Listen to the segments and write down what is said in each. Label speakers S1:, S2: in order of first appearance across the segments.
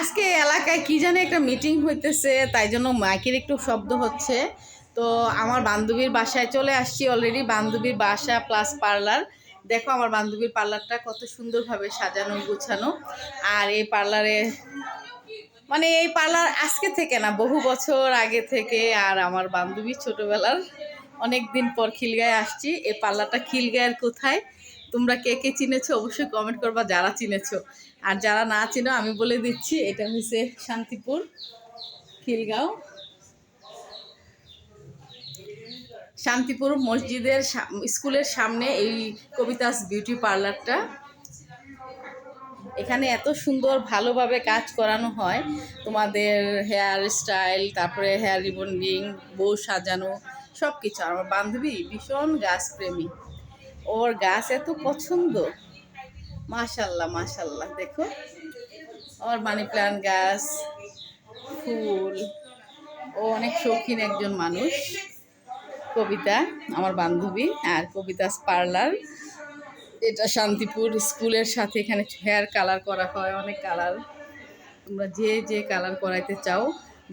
S1: আজকে এলাকায় কি জানি একটা মিটিং হইতেছে, তাই জন্য মাইকের একটু শব্দ হচ্ছে। তো আমার বান্ধবীর বাসায় চলে আসছি অলরেডি বান্ধবীর বাসা প্লাস পার্লার দেখো আমার বান্ধবীর পার্লারটা কত সুন্দরভাবে সাজানো, গুছানো। আর এই পার্লারে মানে এই পার্লার আজকে থেকে না, বহু বছর আগে থেকে। আর আমার বান্ধবী ছোটবেলার অনেক দিন পর খিলগায় আসছি। এই পার্লারটা খিলগায়ের কোথায়? তোমরা কে কে চিনেছো অবশ্যই কমেন্ট করবা, যারা চিনেছো। আর যারা না চিনো, আমি বলে দিচ্ছি, এটা হচ্ছে শান্তিপুর, খিলগাঁও। শান্তিপুর মসজিদের স্কুলের সামনে এই কবিতাস বিউটি পার্লারটা। এখানে এত সুন্দর ভালোভাবে কাজ করানো হয়। তোমাদের হেয়ার স্টাইল, তারপরে হেয়ার রিবন্ডিং, বউ সাজানো সব কিছু আমার বান্ধবী ভীষণ গাছপ্রেমী। ওর গাছ এত পছন্দ। মাশাল্লাহ মাশাল্লাহ, দেখো। ওর মানি প্লান্ট গাছ, ফুল। ও অনেক শৌখিন একজন মানুষ। কবিতা, আমার বান্ধবী আর কবিতাস পার্লার। এটা শান্তিপুর স্কুলের সাথে এখানে হেয়ার কালার করা হয়, অনেক কালার। তোমরা যে যে কালার করাইতে চাও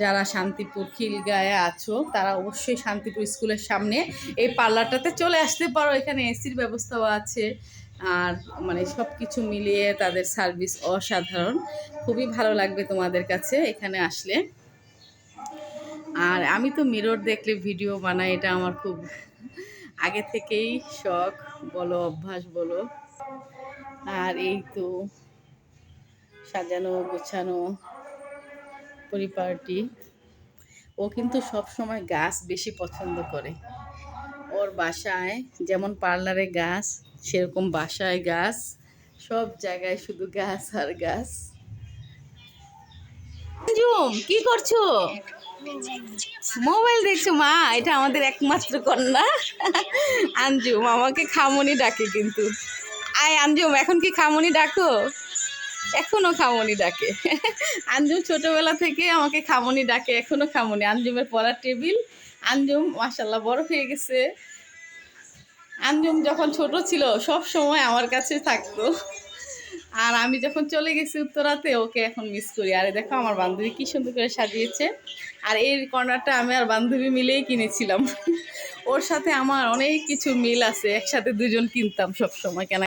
S1: যারা শান্তিপুর খিলগায়ে আছো, তারা অবশ্যই শান্তিপুর স্কুলের সামনে এই পার্লারটাতে চলে আসতে পারো। এখানে এসির ব্যবস্থাও আছে আর মানে সব কিছু মিলিয়ে তাদের সার্ভিস অসাধারণ। খুবই ভালো লাগবে তোমাদের কাছে এখানে আসলে। আর আমি তো মিরর দেখলে ভিডিও বানাই, এটা আমার খুব আগে থেকেই শখ। বলো, অভ্যাস বলো। আর এই তো সাজানো, গোছানো পরিপাটি ও কিন্তু সব সময় গাছ বেশি পছন্দ করে। ওর বাসায় যেমন পার্লারে গাছ, সেরকম বাসায় গাছ, সব জায়গায় শুধু গাছ আর গাছ। কি করছ? মোবাইল দেখছ? মা, এটা আমাদের একমাত্র কন্যা। আঞ্জুম, আমাকে খামনি ডাকে কিন্তু। আয় আঞ্জুম, এখন কি খামনি ডাকো? এখনও খামনি ডাকে। আঞ্জুম ছোটবেলা থেকে আমাকে খামনি ডাকে, এখনও খামনি। আঞ্জুমের পড়ার টেবিল, আঞ্জুম মাসাল্লাহ বড় হয়ে গেছে। আঞ্জুম যখন ছোট ছিল, সব সময় আমার কাছে থাকতো। আর আমি যখন চলে গেছি উত্তরাতে, ওকে এখন মিস করি। আরে দেখো, আমার বান্ধবী কি সুন্দর করে সাজিয়েছে। আর এই কর্নারটা আমি আর বান্ধবী মিলেই কিনেছিলাম। ওর সাথে আমার অনেক কিছু মিল আছে, একসাথে দুজন কিনতাম সব সময় কেন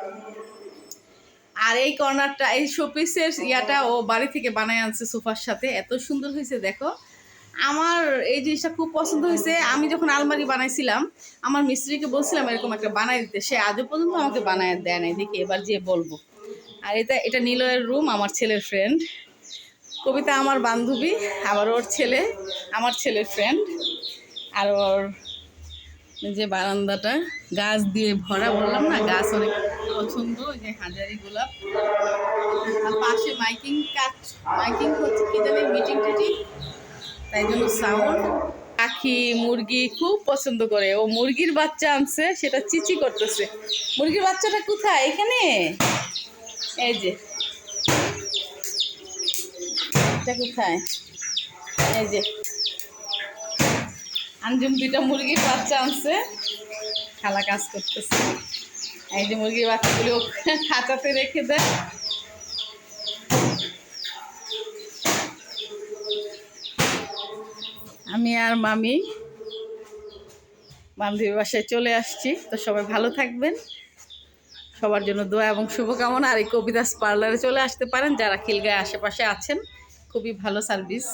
S1: আর এই কর্নারটা এই শোপিসের ইয়াটা ও বাড়ি থেকে বানায় আনছে সোফার সাথে। এত সুন্দর হয়েছে দেখো। আমার এই জিনিসটা খুব পছন্দ হয়েছে। আমি যখন আলমারি বানাইছিলাম আমার মিস্ত্রিকে বলছিলাম এরকম একটা বানাই দিতে। সে আজও পর্যন্ত আমাকে বানায় দেয় নাই। দেখি এবার যে বলব। আর এটা এটা নীলয়ের রুম আমার ছেলের ফ্রেন্ড কবিতা আমার বান্ধবী আবার ওর ছেলে আমার ছেলের ফ্রেন্ড আর ওর যে বারান্দাটা গাছ দিয়ে ভরা বললাম না গাছ অনেক পছন্দ যে হাজারি গোলাপ। আর পাশে মাইকিং কাজ, মাইকিং হচ্ছে কি জানি মিটিং টিটিং। তাই জন্য সাউন্ড পাখি, মুরগি খুব পছন্দ করে। ও মুরগির বাচ্চা আনছে, সেটা চিচি করতেছে। মুরগির বাচ্চাটা কোথায়? এখানে? এই যে। এটা কোথায়? এই যে। আঞ্জুম দুইটা মুরগির বাচ্চা আনছে। খালা কাজ করতেছে। এই যে মুরগির বাচ্চাগুলো খাঁচাতে রেখে দেয়। আমি আর মামি বান্ধবীর বাসায় চলে আসছি। তো সবাই ভালো থাকবেন। সবার জন্য দোয়া এবং শুভকামনা। আর এই কবিদাস পার্লারে চলে আসতে পারেন। যারা খিলগায় আশেপাশে আছেন, খুবই ভালো সার্ভিস।